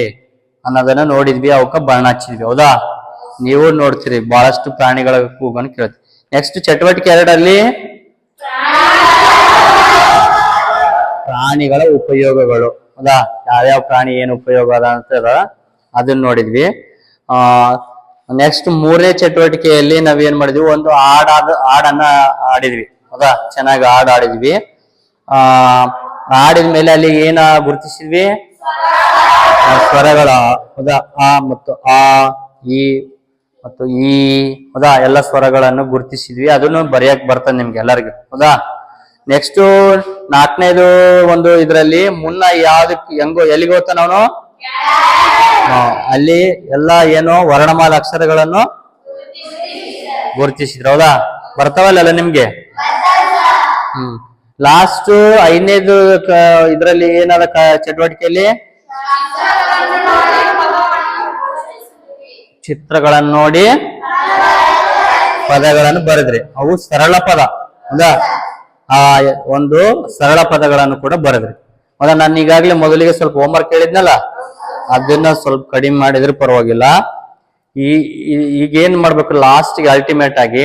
ಅನ್ನೋದನ್ನ ನೋಡಿದ್ವಿ. ಅವಕ್ಕ ಬಣ್ಣ ಹಚ್ಚಿದ್ವಿ. ಹೌದಾ? ನೀವು ನೋಡ್ತೀರಿ, ಬಹಳಷ್ಟು ಪ್ರಾಣಿಗಳ ಕೂಗನ್ನು ಕೇಳ್ತೀವಿ. ನೆಕ್ಸ್ಟ್ ಚಟುವಟಿಕೆ ಎರಡಲ್ಲಿ ಪ್ರಾಣಿಗಳ ಉಪಯೋಗಗಳು. ಹೌದಾ? ಯಾವ್ಯಾವ ಪ್ರಾಣಿ ಏನು ಉಪಯೋಗ ಅದ ಅಂತ ಅದ ಅದನ್ನ ನೋಡಿದ್ವಿ. ಆ ನೆಕ್ಸ್ಟ್ ಮೂರನೇ ಚಟುವಟಿಕೆಯಲ್ಲಿ ನಾವ್ ಏನ್ ಮಾಡಿದ್ವಿ? ಒಂದು ಹಾಡಾದ ಹಾಡನ್ನ ಆಡಿದ್ವಿ. ಹೌದಾ? ಚೆನ್ನಾಗಿ ಹಾಡು ಆಡಿದ್ವಿ. ಆ, ಆಡಿದ ಮೇಲೆ ಅಲ್ಲಿ ಏನ ಗುರುತಿಸಿದ್ವಿ? ಸ್ವರಗಳ. ಹೌದಾ? ಆ ಮತ್ತು ಆ, ಈ ಮತ್ತು ಈ ಹೌದಾ ಎಲ್ಲ ಸ್ವರಗಳನ್ನು ಗುರುತಿಸಿದ್ವಿ. ಅದನ್ನು ಬರೆಯಕ್ ಬರ್ತದೆ ನಿಮ್ಗೆ ಎಲ್ಲರಿಗೂ. ಹೌದಾ? ನೆಕ್ಸ್ಟ್ ನಾಲ್ಕನೇದು ಒಂದು ಇದರಲ್ಲಿ ಮುನ್ನ ಯಾವ್ದಕ್ ಹೆಂಗೋ ಎಲ್ಲಿಗೆ ಅವನು? ಅಲ್ಲಿ ಎಲ್ಲ ಏನು ವರ್ಣಮಾಲ ಅಕ್ಷರಗಳನ್ನು ಗುರುತಿಸಿದ್ರು. ಹೌದಾ? ಬರ್ತಾವಲ್ಲ ನಿಮ್ಗೆ? ಹ್ಮ್. ಲಾಸ್ಟ್ ಐದನೇದು ಇದರಲ್ಲಿ ಏನಾದ ಚಟುವಟಿಕೆಯಲ್ಲಿ? ಚಿತ್ರಗಳನ್ನು ನೋಡಿ ಪದಗಳನ್ನು ಬರೆದ್ರಿ. ಅವು ಸರಳ ಪದ. ಹೌದಾ ಆ ಒಂದು ಸರಳ ಪದಗಳನ್ನು ಕೂಡ ಬರೆದ್ರಿ. ಹೌದಾ ನಾನು ಈಗಾಗಲೇ ಮೊದಲಿಗೆ ಸ್ವಲ್ಪ ಹೋಮ್ವರ್ಕ್ ಹೇಳಿದ್ನಲ್ಲ, ಅದನ್ನ ಸ್ವಲ್ಪ ಕಡಿಮೆ ಮಾಡಿದ್ರೆ ಪರವಾಗಿಲ್ಲ. ಈ ಈಗೇನು ಮಾಡ್ಬೇಕು? ಲಾಸ್ಟ್ಗೆ ಅಲ್ಟಿಮೇಟ್ ಆಗಿ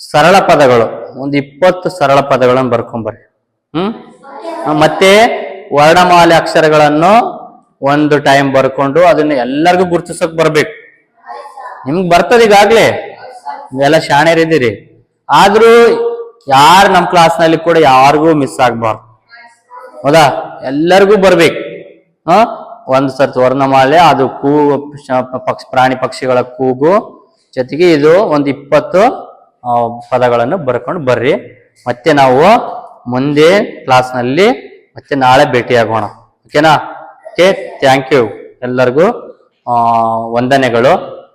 ಸರಳ ಪದಗಳು, ಒಂದು ಇಪ್ಪತ್ತು ಸರಳ ಪದಗಳನ್ನು ಬರ್ಕೊಂಬರ್ರಿ. ಹ್ಮ್? ಮತ್ತೆ ವರ್ಣಮಾಲೆ ಅಕ್ಷರಗಳನ್ನು ಒಂದು ಟೈಮ್ ಬರ್ಕೊಂಡು ಅದನ್ನ ಎಲ್ಲರಿಗೂ ಗುರುತಿಸಕ್ ಬರ್ಬೇಕು. ನಿಮ್ಗೆ ಬರ್ತದ ಈಗಾಗ್ಲೇ. ನೀವೆಲ್ಲ ಶಾಣ್ಯರಿದ್ದೀರಿ. ಆದ್ರೂ ಯಾರು ನಮ್ಮ ಕ್ಲಾಸ್ನಲ್ಲಿ ಕೂಡ ಯಾರಿಗೂ ಮಿಸ್ ಆಗ್ಬಾರ್ದು. ಹೌದಾ? ಎಲ್ಲರಿಗೂ ಬರ್ಬೇಕು. ಹ? ಒಂದ್ ಸರ್ತಿ ವರ್ಣಮಾಲೆ ಅದು ಶ- ಪಕ್ಷ, ಪ್ರಾಣಿ ಪಕ್ಷಿಗಳ ಕೂಗು. ಜೊತೆಗೆ ಇದು ಒಂದು ಇಪ್ಪತ್ತು ಪದಗಳನ್ನು ಬರ್ಕೊಂಡು ಬರ್ರಿ. ಮತ್ತೆ ನಾವು ಮುಂದೆ ಕ್ಲಾಸ್ನಲ್ಲಿ ಮತ್ತೆ ನಾಳೆ ಭೇಟಿಯಾಗೋಣ. ಓಕೆನಾ ಓಕೆ ಥ್ಯಾಂಕ್ ಯು ಎಲ್ಲರಿಗೂ ವಂದನೆಗಳು.